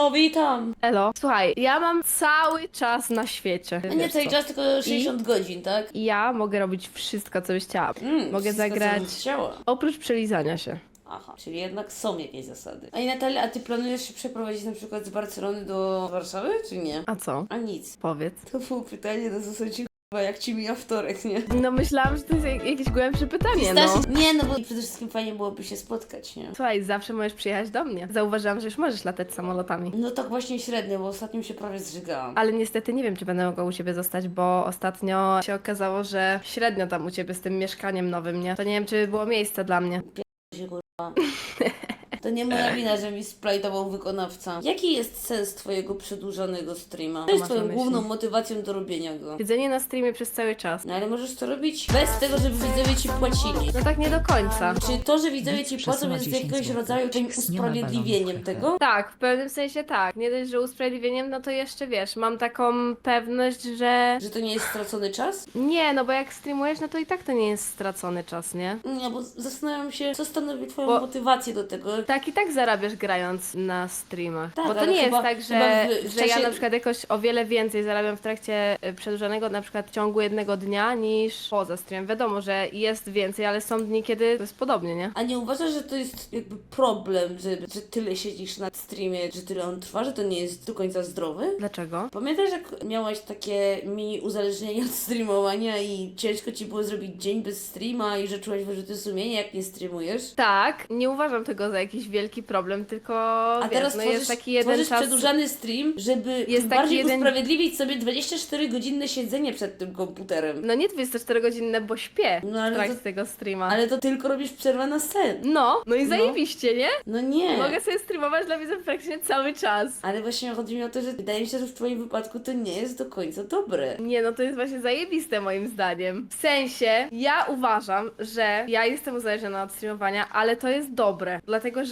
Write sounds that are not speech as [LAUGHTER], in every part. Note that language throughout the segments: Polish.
No, witam. Elo. Słuchaj, ja mam cały czas na świecie. A nie Wiesz cały co? czas, tylko 60 godzin, tak? Ja mogę robić wszystko, co byś chciała. Mm, mogę wszystko, co zagrać bym Chciała. oprócz przelizania się. Aha, czyli jednak są jakieś zasady. A i Natalia, a ty planujesz się przeprowadzić na przykład z Barcelony do Warszawy, czy nie? A co? A nic. Powiedz. To było pytanie na zasadzie jak ci mija wtorek, nie? No myślałam, że to jest jak- jakieś głębsze pytanie, no. Nie, no bo przede wszystkim fajnie byłoby się spotkać, nie? Słuchaj, zawsze możesz przyjechać do mnie. Zauważyłam, że już możesz latać samolotami. No tak właśnie średnio, bo ostatnio się prawie zżygałam. Ale niestety nie wiem, czy będę mogła u ciebie zostać, bo ostatnio się okazało, że średnio tam u ciebie z tym mieszkaniem nowym, nie? To nie wiem, czy było miejsce dla mnie. się kurwa. [LAUGHS] To nie moja wina, że mi splajtował wykonawca. Jaki jest sens twojego przedłużonego streama? Co jest masz na twoją myśli? główną motywacją do robienia go? Siedzenie na streamie przez cały czas. No ale możesz to robić bez tego, żeby widzowie ci płacili. No tak nie do końca. Czy to, że widzowie ci płacą jest 10 jakiegoś rodzaju usprawiedliwieniem tego? Tak, w pewnym sensie tak. Nie dość, że usprawiedliwieniem, no to jeszcze wiesz, mam taką pewność, że. Że to nie jest stracony czas? Nie, no bo jak streamujesz, no to i tak to nie jest stracony czas, nie? Nie, bo zastanawiam się, co stanowi twoją Bo- motywację do tego. Tak i tak zarabiasz grając na streamach. Tak, bo to ale nie chyba- jest tak, chyba że, w- w że ja czasie- na przykład jakoś o wiele więcej zarabiam w trakcie y, przedłużonego na przykład ciągu jednego dnia niż poza streamem. Wiadomo, że jest więcej, ale są dni, kiedy to jest podobnie, nie? A nie uważasz, że to jest jakby problem, że, że tyle siedzisz na streamie, że tyle on trwa, że to nie jest do końca zdrowy? Dlaczego? Pamiętasz, jak miałaś takie mini uzależnienie od streamowania i ciężko ci było zrobić dzień bez streama i że czułaś wyrzuty sumienia, jak nie streamujesz? Tak, nie uważam tego za jakiś wielki problem, tylko A wiesz, teraz no tworzysz, jest taki jeden tworzysz czas... przedłużany stream, żeby Jest bardziej jeden- usprawiedliwić sobie 24-godzinne siedzenie przed tym komputerem. No nie 24 godzinne, bo śpię No, ale w trakcie to- tego streama. Ale to tylko robisz przerwę na sen. No, no i No. zajebiście, nie? No nie. Mogę sobie streamować dla widzów praktycznie cały czas. Ale właśnie chodzi mi o to, że wydaje mi się, że w twoim wypadku to nie jest do końca dobre. Nie, no to jest właśnie zajebiste moim zdaniem. W sensie, ja uważam, że ja jestem uzależniona od streamowania, ale to jest dobre, dlatego że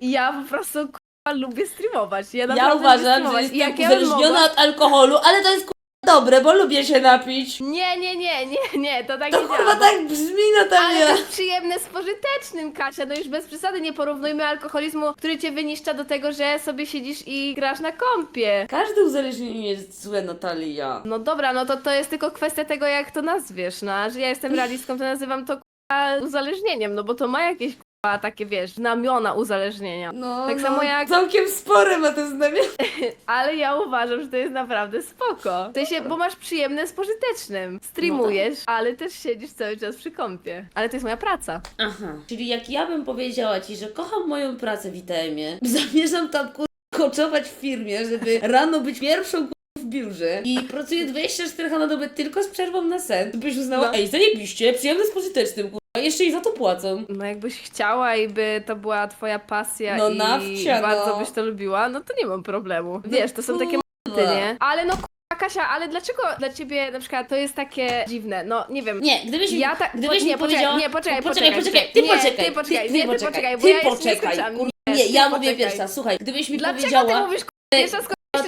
ja po prostu k***a, lubię streamować. Ja, Ja naprawdę lubię uważam, że streamować. jestem jak ja bym uzależniona mogła... od alkoholu, ale to jest kurwa dobre, bo lubię się napić. Nie, nie, nie, nie, nie, to tak To nie kurwa działa. tak brzmi, Ale Natalia. to jest przyjemne z pożytecznym, Kasia. No już bez przesady nie porównujmy alkoholizmu, który cię wyniszcza do tego, że sobie siedzisz i grasz na kąpie. Każde uzależnienie jest złe, Natalia. No dobra, no to to jest tylko kwestia tego, jak to nazwiesz, no. A że ja jestem [LAUGHS] realistką, to nazywam to k***a, uzależnieniem, no bo to ma jakieś takie, wiesz, znamiona uzależnienia. No, Tak no, samo jak- Całkiem spore ma te znamiona. [LAUGHS] Ale ja uważam, że to jest naprawdę spoko. W sensie, bo masz przyjemne z pożytecznym. Streamujesz, ale też siedzisz cały czas przy kąpie. Ale to jest moja praca. Aha. Czyli jak ja bym powiedziała ci, że kocham moją pracę w ITM-ie, [LAUGHS] zamierzam tam kur... koczować w firmie, żeby [LAUGHS] rano być pierwszą kur... w biurze i pracuję 24 na dobę tylko z przerwą na sen, to byś uznała, No. ej, zajebiście, przyjemne z pożytecznym, kur... jeszcze i za to płacą. No jakbyś chciała i by to była twoja pasja No i nawcia, bardzo no. byś to lubiła, no to nie mam problemu. Wiesz, to są takie momenty, nie? Ale no k***a, Kasia, ale dlaczego dla ciebie na przykład to jest takie dziwne? No nie wiem. Nie, gdybyś mi, Ja tak- gdybyś po- mi nie, poczekaj, powiedziała... nie, poczekaj, poczekaj, poczekaj, ty nie, poczekaj, ty poczekaj, nie, ty poczekaj, bo ja jeszcze nie skończyłam. Nie, nie, ty ja mówię poczekaj. pierwsza, słuchaj, gdybyś mi Dlaczego powiedziała... ty mówisz k***a, jeszcze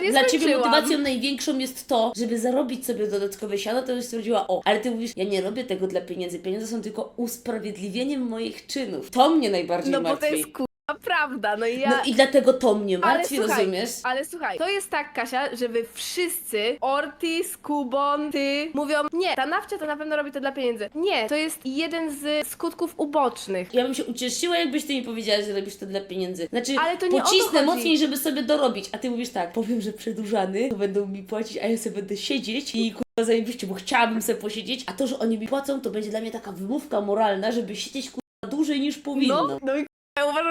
nie Dla ciebie skończyłam. motywacją największą jest to, żeby zarobić sobie dodatkowe siano, to byś stwierdziła, o, ale ty mówisz, ja nie robię tego dla pieniędzy, pieniądze są tylko usprawiedliwieniem moich czynów. To mnie najbardziej No bo martwi. to jest prawda, no i ja... No i dlatego to mnie martwi, słuchaj, rozumiesz? Ale słuchaj, to jest tak, Kasia, że wy wszyscy, Ortiz, Kubon, ty, mówią, nie, ta nawcia to na pewno robi to dla pieniędzy. Nie, to jest jeden z skutków ubocznych. Ja bym się ucieszyła, jakbyś ty mi powiedziała, że robisz to dla pieniędzy. Znaczy, Ale to nie pocisnę mocniej, żeby sobie dorobić, a ty mówisz tak, powiem, że przedłużany, to będą mi płacić, a ja sobie będę siedzieć i kurwa zajebiście, bo chciałabym sobie posiedzieć, a to, że oni mi płacą, to będzie dla mnie taka wymówka moralna, żeby siedzieć kurwa dłużej niż powinno. No, no i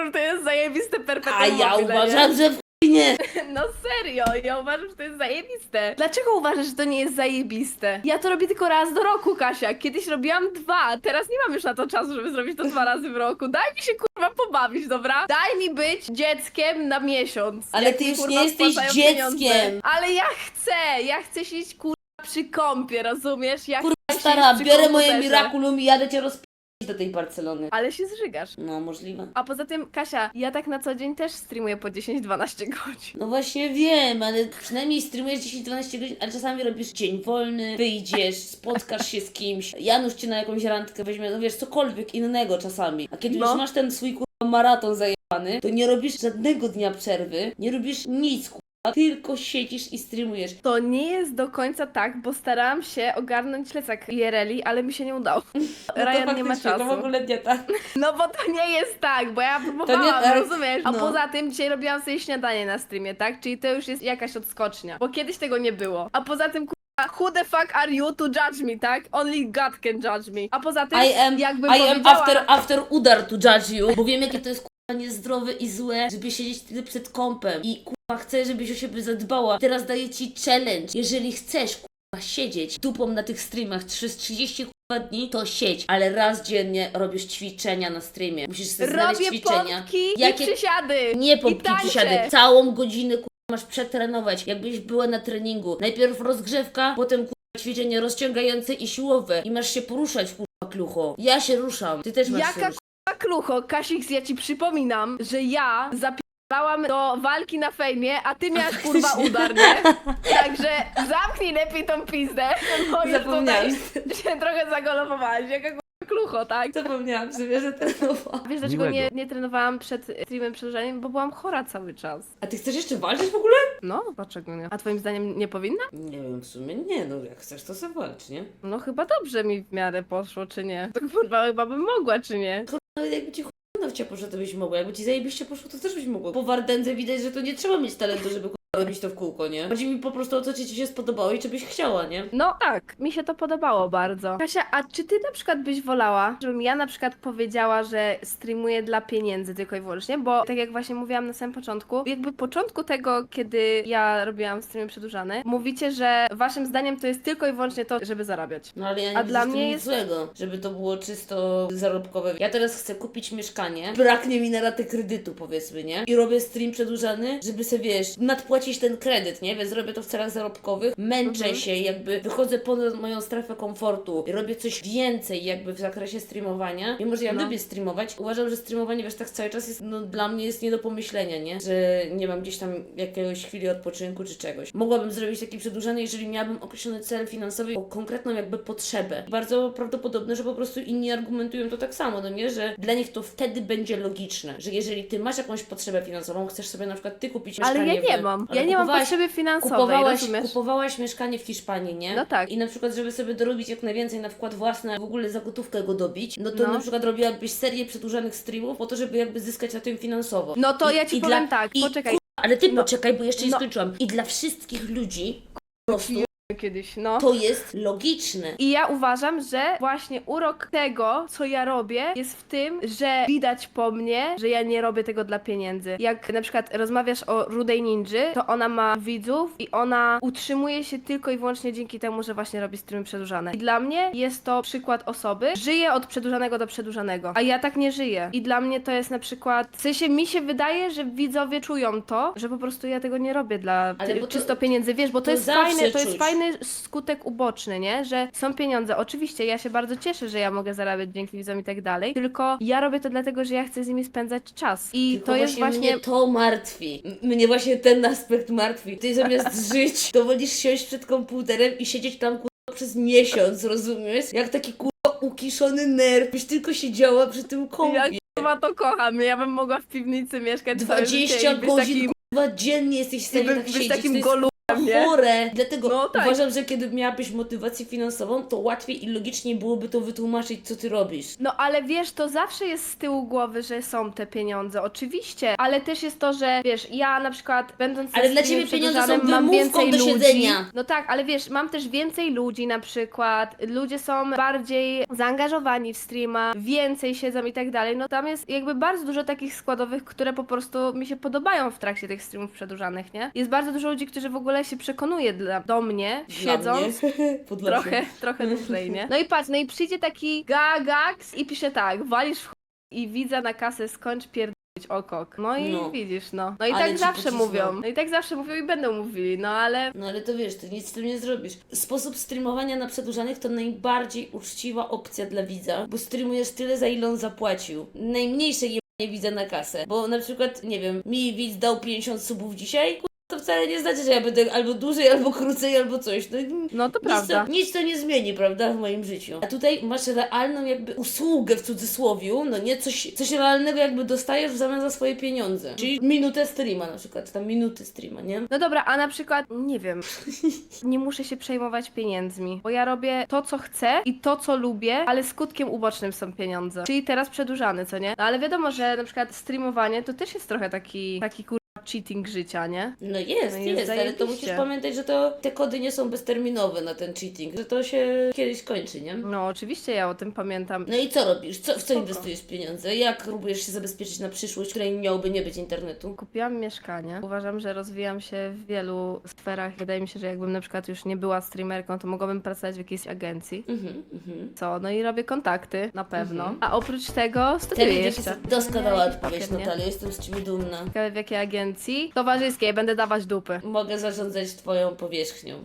uważam, że to jest zajebiste perpetuum a ja mobile, nie? uważam, że w chuj nie. [LAUGHS] No serio, ja uważam, że to jest zajebiste. Dlaczego uważasz, że to nie jest zajebiste? Ja to robię tylko raz do roku, Kasia. Kiedyś robiłam dwa, teraz nie mam już na to czasu, żeby zrobić to dwa razy w roku. Daj mi się kurwa pobawić, dobra? Daj mi być dzieckiem na miesiąc. Ale jak ty mi, już kurwa, nie jesteś dzieckiem. pieniądze. Ale ja chcę, ja chcę siedzieć kurwa przy kąpie, rozumiesz? Ja Kurwa chcę stara, siedzieć przy biorę moje komputerze. Miraculum i jadę cię rozp***ć do tej Barcelony. Ale się zżygasz. No, możliwe. A poza tym, Kasia, ja tak na co dzień też streamuję po 10-12 godzin. No właśnie wiem, ale przynajmniej streamujesz 10-12 godzin, ale czasami robisz dzień wolny, wyjdziesz, spotkasz się z kimś, Janusz cię na jakąś randkę weźmie, no wiesz, cokolwiek innego czasami. A kiedy No. już masz ten swój kur... maraton zajebany, to nie robisz żadnego dnia przerwy, nie robisz nic, tylko siedzisz i streamujesz. To nie jest do końca tak, bo starałam się ogarnąć plecak IRL-i, ale mi się nie udało. [LAUGHS] No Ryan nie ma czasu. To w ogóle nie tak. No bo to nie jest tak, bo ja próbowałam, tak, rozumiesz? A no. poza tym dzisiaj robiłam sobie śniadanie na streamie, tak? Czyli to już jest jakaś odskocznia, bo kiedyś tego nie było. A poza tym, who the fuck are you to judge me, tak? Only God can judge me. A poza tym, I am, jakbym I am powiedziała... after, after udar to judge you, bo wiem jakie to jest niezdrowe i złe, żeby siedzieć tyle przed kąpem i kurwa chcę, żebyś o siebie zadbała. Teraz daję ci challenge, jeżeli chcesz kurwa siedzieć dupą na tych streamach przez 30 kurwa dni, to siedź, ale raz dziennie robisz ćwiczenia na streamie. Musisz sobie znaleźć Robię ćwiczenia. pompki Jakie- i przysiady. Nie I pompki tańczę. przysiady, całą godzinę kurwa masz przetrenować, jakbyś była na treningu. Najpierw rozgrzewka, potem kurwa ćwiczenie rozciągające i siłowe i masz się poruszać kurwa klucho. Ja się ruszam, ty też masz się Jaka ruszać. K***a klucho, Kasix, ja ci przypominam, że ja zapisałam do walki na fejmie, a ty miałaś kurwa udar, nie? [LAUGHS] Także zamknij lepiej tą pizdę, bo już Zapomniałam. tutaj [LAUGHS] się trochę zagolowowałaś. Jaka kurwa klucho, tak? Zapomniałam że trenowałam. Wiesz dlaczego Miłego. nie, nie trenowałam przed streamem przedłużeniem? Bo byłam chora cały czas. A ty chcesz jeszcze walczyć w ogóle? No, dlaczego nie? A twoim zdaniem nie powinna? Nie wiem, w sumie nie, no jak chcesz to sobie walcz, nie? No chyba dobrze mi w miarę poszło, czy nie? To kurwa chyba bym mogła, czy nie? Nawet jakby ci chuj cię poszło, to byś mogła. Jakby ci zajebiście poszło, to też byś mogła. Po Wardędze widać, że to nie trzeba mieć talentu, żeby robić to w kółko, nie? Chodzi mi po prostu o to, czy ci się spodobało i czy byś chciała, nie? No tak, mi się to podobało bardzo. Kasia, a czy ty na przykład byś wolała, żebym ja na przykład powiedziała, że streamuję dla pieniędzy tylko i wyłącznie? Bo tak jak właśnie mówiłam na samym początku, jakby początku tego, kiedy ja robiłam streamy przedłużane, mówicie, że waszym zdaniem to jest tylko i wyłącznie to, żeby zarabiać. No ale ja nie A dla mnie nic jest- złego, żeby to było czysto zarobkowe. Ja teraz chcę kupić mieszkanie, braknie mi na ratę kredytu powiedzmy, nie? I robię stream przedłużany, żeby sobie, wiesz, nadpłacić ten kredyt, nie? Więc robię to w celach zarobkowych, męczę Mhm. się, jakby wychodzę ponad moją strefę komfortu robię coś więcej jakby w zakresie streamowania. Mimo, że ja No. lubię streamować, uważam, że streamowanie, wiesz, tak cały czas jest, no dla mnie jest nie do pomyślenia, nie? Że nie mam gdzieś tam jakiegoś chwili odpoczynku czy czegoś. Mogłabym zrobić taki przedłużany, jeżeli miałabym określony cel finansowy, o konkretną jakby potrzebę. Bardzo prawdopodobne, że po prostu inni argumentują to tak samo, no nie? Że dla nich to wtedy będzie logiczne, że jeżeli ty masz jakąś potrzebę finansową, chcesz sobie na przykład ty kupić Ale mieszkanie ja nie w... mam. Ja nie mam potrzeby finansowej, Kupowałaś, rozumiesz? kupowałaś mieszkanie w Hiszpanii, nie? No tak. I na przykład, żeby sobie dorobić jak najwięcej na wkład własny, a w ogóle za gotówkę go dobić, no to No. na przykład robiłabyś serię przedłużanych streamów po to, żeby jakby zyskać na tym finansowo. No to I- ja ci powiem dla- tak, poczekaj. Ale ty No. poczekaj, bo jeszcze nie No. skończyłam. I dla wszystkich ludzi po prostu Kiedyś, no. to jest logiczne. I ja uważam, że właśnie urok tego, co ja robię, jest w tym, że widać po mnie, że ja nie robię tego dla pieniędzy. Jak na przykład rozmawiasz o Rudej Ninży, to ona ma widzów i ona utrzymuje się tylko i wyłącznie dzięki temu, że właśnie robi streamy przedłużane. I dla mnie jest to przykład osoby, żyje od przedłużanego do przedłużanego, a ja tak nie żyję. I dla mnie to jest na przykład, w sensie mi się wydaje, że widzowie czują to, że po prostu ja tego nie robię dla Ale ty- bo to- czysto pieniędzy, wiesz, bo to, to jest zawsze fajne, to jest czuć. fajny fajny skutek uboczny, nie? Że są pieniądze. Oczywiście ja się bardzo cieszę, że ja mogę zarabiać dzięki widzom i tak dalej, tylko ja robię to dlatego, że ja chcę z nimi spędzać czas. I Tylko to jest właśnie... mnie to martwi. M- Mnie właśnie ten aspekt martwi. Ty zamiast [LAUGHS] żyć, to wolisz siąść przed komputerem i siedzieć tam kurwa przez miesiąc, rozumiesz? Jak taki kurwa ukiszony nerw, byś tylko siedziała przy tym kompie. Ja chyba to kocham. Ja bym mogła w piwnicy mieszkać całe życie 20 i być godzin takim, kurwa dziennie jesteś w stanie tak siedzieć. takim to jest chore. Dlatego No tak. uważam, że kiedy miałabyś motywację finansową, to łatwiej i logiczniej byłoby to wytłumaczyć, co ty robisz. No ale wiesz, to zawsze jest z tyłu głowy, że są te pieniądze, oczywiście, ale też jest to, że wiesz, ja na przykład będąc Ale dla ciebie pieniądze są mam wymówką więcej do ludzi. siedzenia. No tak, ale wiesz, mam też więcej ludzi na przykład, ludzie są bardziej zaangażowani w streama, więcej siedzą i tak dalej, no tam jest jakby bardzo dużo takich składowych, które po prostu mi się podobają w trakcie tych streamów przedłużanych, nie? Jest bardzo dużo ludzi, którzy w ogóle się przekonuje dla, do mnie, Dla siedząc, [LAUGHS] mnie. Podlasie. trochę, trochę dłużej, nie? No i patrz, no i przyjdzie taki gagax i pisze tak, walisz w ch... i widza na kasę, skończ pierdolić okok. No i No. widzisz, no. No i Ale tak ci zawsze pocisnął. mówią. No i tak zawsze mówią i będą mówili, no ale... No ale to wiesz, ty nic z tym nie zrobisz. Sposób streamowania na przedłużanych to najbardziej uczciwa opcja dla widza, bo streamujesz tyle, za ile on zapłacił. Najmniejsze jebanie widza na kasę, bo na przykład, nie wiem, mi widz dał 50 subów dzisiaj, ku- wcale nie znaczy, że ja będę albo dłużej, albo krócej, albo coś. No, No to nic, prawda. to, nic to nie zmieni, prawda, w moim życiu. A tutaj masz realną jakby usługę w cudzysłowiu, no nie, coś, coś realnego jakby dostajesz w zamian za swoje pieniądze. Czyli minutę streama na przykład, tam minuty streama, nie? No dobra, a na przykład, nie wiem, nie muszę się przejmować pieniędzmi, bo ja robię to, co chcę i to, co lubię, ale skutkiem ubocznym są pieniądze. Czyli teraz przedłużany, co nie? No ale wiadomo, że na przykład streamowanie to też jest trochę taki, taki kurwa cheating życia, nie? No jest, No jest, jest ale to musisz pamiętać, że to te kody nie są bezterminowe na ten cheating, że to się kiedyś kończy, nie? No oczywiście ja o tym pamiętam. No i co robisz? Co, w co Spoko. inwestujesz pieniądze? Jak próbujesz się zabezpieczyć na przyszłość, w której miałoby nie być internetu? Kupiłam mieszkanie. Uważam, że rozwijam się w wielu sferach. Wydaje mi się, że jakbym na przykład już nie była streamerką, to mogłabym pracować w jakiejś agencji. Mhm, mhm. Co? No i robię kontakty, na pewno. Mhm. A oprócz tego studiuję Ten jeszcze. doskonała odpowiedź? Natalia, jestem z Ciebie dumna. Ciekawe w jakiej agencji? Towarzyskiej, będę dawać dupy. Mogę zarządzać Twoją powierzchnią.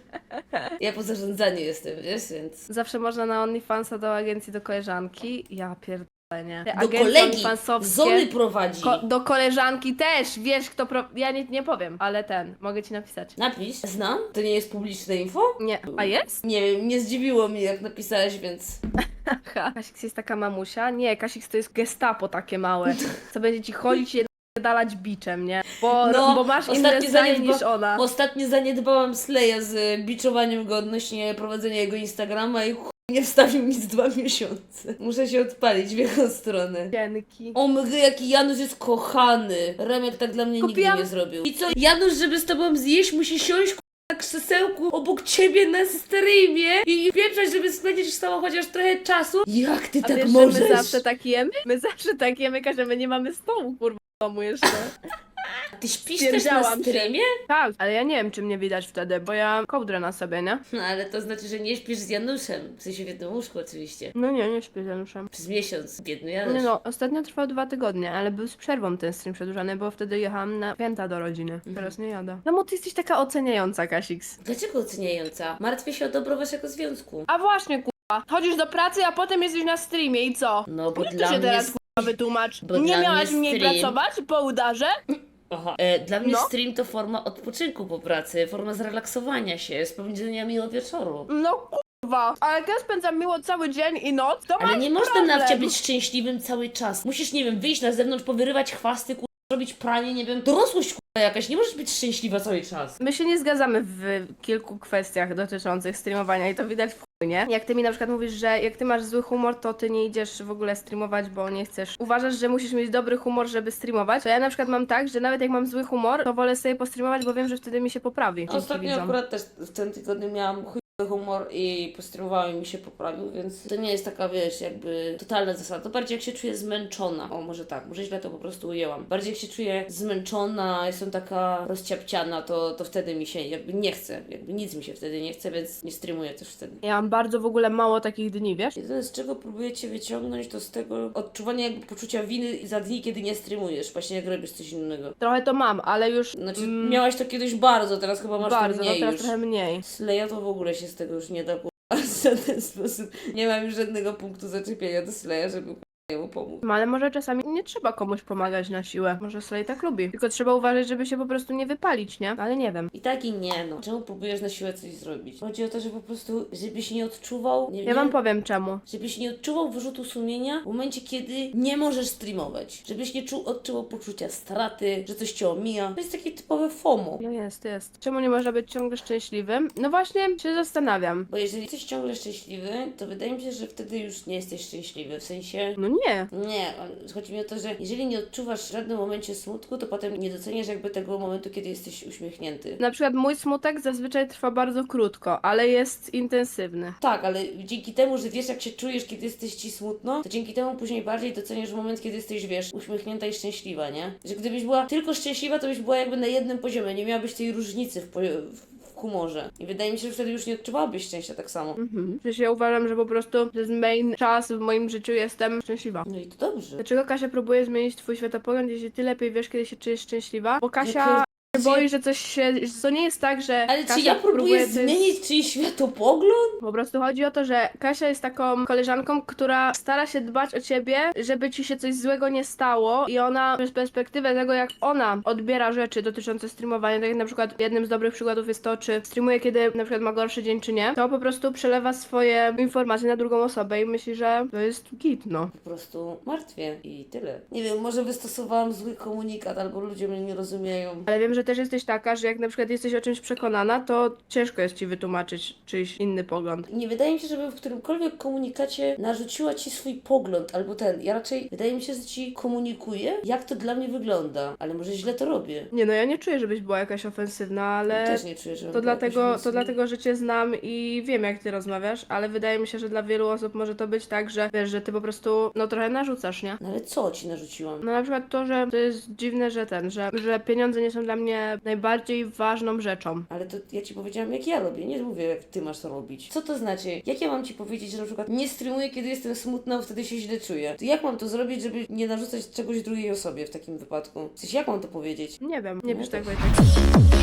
[LAUGHS] ja po zarządzaniu jestem, wiesz, więc... Zawsze można na OnlyFansa do agencji do koleżanki. Ja pierdolę, nie. Do kolegi Zony prowadzi. Ko- do koleżanki też, wiesz kto pro... Ja nie, nie powiem, ale ten, mogę ci napisać. Napisz. Znam? To nie jest publiczne info? Nie, a jest? Nie wiem, nie zdziwiło mnie jak napisałeś, więc... Aha. [LAUGHS] Kasix jest taka mamusia? Nie, Kasix to jest gestapo takie małe, [LAUGHS] co będzie ci chodzić i dalać biczem, nie? Bo, No, bo masz inne ostatnio zdanie niż ona. Ostatnio zaniedbałam Sleja z biczowaniem go odnośnie prowadzenia jego Instagrama i nie wstawił nic dwa [LAUGHS] miesiące. Muszę się odpalić w jego stronę. Dzięki. O my, jaki Janusz jest kochany. Remek tak dla mnie Kupiłam- nigdy nie zrobił. I co, Janusz, żeby z tobą zjeść, musi siąść na krzesełku obok ciebie na streamie i pieprzać, żeby spędzić z tobą chociaż trochę czasu? Jak ty A tak wiesz, że możesz? my zawsze tak jemy? My zawsze tak jemy, że my nie mamy stołu, kurwa, domu jeszcze. [LAUGHS] Ty śpisz też na się. streamie? Tak, ale ja nie wiem, czy mnie widać wtedy, bo ja kołdrę na sobie, nie? No ale to znaczy, że nie śpisz z Januszem. W sensie w jednym łóżku oczywiście. No nie, nie śpię z Januszem. Przez miesiąc, biedny Janusz. Nie no, ostatnio trwał dwa tygodnie, ale był z przerwą ten stream przedłużany, bo wtedy jechałam na święta do rodziny. Teraz nie jadę. No bo ty jesteś taka oceniająca, Kasix. Dlaczego oceniająca? Martwię się o dobro waszego związku. A właśnie, kurwa, chodzisz do pracy, a potem jesteś na streamie i co? No bo to dla się mnie... teraz, wytłumacz? Bo Nie dla miałaś mnie mniej stream- pracować po udarze? Aha. E, dla mnie No. stream to forma odpoczynku po pracy, forma zrelaksowania się, spędzenia miłego wieczoru. No kurwa, ale ja spędzam miło cały dzień i noc, to Ale masz nie można problem. nawcia być szczęśliwym cały czas. Musisz, nie wiem, wyjść na zewnątrz, powyrywać chwasty, kur... zrobić pranie, nie wiem, dorosłość jakaś. Nie możesz być szczęśliwa cały czas. My się nie zgadzamy w kilku kwestiach dotyczących streamowania i to widać w chuj, nie? Jak ty mi na przykład mówisz, że jak ty masz zły humor, to ty nie idziesz w ogóle streamować, bo nie chcesz. Uważasz, że musisz mieć dobry humor, żeby streamować. To ja na przykład mam tak, że nawet jak mam zły humor, to wolę sobie postreamować, bo wiem, że wtedy mi się poprawi. dzięki Ostatnio widzom. akurat też w tym tygodniu miałam chujowy humor i postreamowałem i mi się poprawił, więc to nie jest taka, wiesz, jakby totalna zasada. To bardziej jak się czuję zmęczona. O, może tak, może źle to po prostu ujęłam. Bardziej jak się czuję zmęczona, jestem taka rozciapciana, to, to wtedy mi się jakby nie chce. Jakby nic mi się wtedy nie chce, więc nie streamuję też wtedy. Ja mam bardzo w ogóle mało takich dni, wiesz? Jedyne z czego próbujecie wyciągnąć, to z tego odczuwania jakby poczucia winy za dni, kiedy nie streamujesz, właśnie jak robisz coś innego. Trochę to mam, ale już Znaczy, mm, miałaś to kiedyś bardzo, teraz chyba masz bardzo, to no mniej teraz już. trochę mniej. Sleja to w ogóle się z tego już nie da [LAUGHS] w żaden sposób. Nie mam już żadnego punktu zaczepienia do Sleja, żeby jemu pomóc. No, ale może czasami nie trzeba komuś pomagać na siłę. Może Slay tak lubi. Tylko trzeba uważać, żeby się po prostu nie wypalić, nie? Ale nie wiem. I tak i nie, no. Czemu próbujesz na siłę coś zrobić? Chodzi o to, że po prostu, żebyś nie odczuwał, nie, Ja nie, wam powiem czemu. żebyś nie odczuwał wyrzutu sumienia w momencie, kiedy nie możesz streamować. Żebyś nie czuł, odczuwał poczucia straty, że coś cię omija. To jest takie typowe FOMO. No jest, jest. Czemu nie można być ciągle szczęśliwym? No właśnie się zastanawiam. Bo jeżeli jesteś ciągle szczęśliwy, to wydaje mi się, że wtedy już nie jesteś szczęśliwy. W sensie, No nie. Nie, chodzi mi o to, że jeżeli nie odczuwasz w żadnym momencie smutku, to potem nie doceniasz jakby tego momentu, kiedy jesteś uśmiechnięty. Na przykład mój smutek zazwyczaj trwa bardzo krótko, ale jest intensywny. Tak, ale dzięki temu, że wiesz jak się czujesz, kiedy jesteś ci smutno, to dzięki temu później bardziej doceniasz moment, kiedy jesteś, wiesz, uśmiechnięta i szczęśliwa, nie? Że gdybyś była tylko szczęśliwa, to byś była jakby na jednym poziomie, nie miałabyś tej różnicy w w humorze. I wydaje mi się, że wtedy już nie odczuwałabyś szczęścia tak samo. Mhm. Przecież ja uważam, że po prostu przez main czas w moim życiu jestem szczęśliwa. No i to dobrze. Dlaczego Kasia próbuje zmienić twój światopogląd, jeśli ty lepiej wiesz, kiedy się czujesz szczęśliwa? Bo Kasia... Boi, że coś się... że To nie jest tak, że Ale czy Kasia ja próbuję coś- zmienić czyjś światopogląd? Po prostu chodzi o to, że Kasia jest taką koleżanką, która stara się dbać o ciebie, żeby ci się coś złego nie stało i ona przez perspektywę tego, jak ona odbiera rzeczy dotyczące streamowania, tak jak na przykład jednym z dobrych przykładów jest to, czy streamuje, kiedy na przykład ma gorszy dzień, czy nie, to po prostu przelewa swoje informacje na drugą osobę i myśli, że to jest git, no. Po prostu martwię i tyle. Nie wiem, może wystosowałam zły komunikat, albo ludzie mnie nie rozumieją. Ale wiem, że też jesteś taka, że jak na przykład jesteś o czymś przekonana, to ciężko jest ci wytłumaczyć czyjś inny pogląd. Nie wydaje mi się, żebym w którymkolwiek komunikacie narzuciła ci swój pogląd albo ten. Ja raczej wydaje mi się, że ci komunikuję, jak to dla mnie wygląda, ale może źle to robię. Nie no, ja nie czuję, żebyś była jakaś ofensywna, ale... Też nie czuję, że To dlatego, to dlatego, że cię znam i wiem, jak ty rozmawiasz, ale wydaje mi się, że dla wielu osób może to być tak, że wiesz, że ty po prostu no trochę narzucasz, nie? No ale co ci narzuciłam? No na przykład to, że to jest dziwne, że ten, że, że pieniądze nie są dla mnie najbardziej ważną rzeczą. Ale to ja ci powiedziałam, jak ja robię, nie mówię, jak ty masz to robić. Co to znaczy? Jak ja mam ci powiedzieć, że na przykład nie streamuję, kiedy jestem smutna, wtedy się źle czuję? To jak mam to zrobić, żeby nie narzucać czegoś drugiej osobie w takim wypadku? W sensie, jak mam to powiedzieć? Nie wiem, nie No pisz to- tak.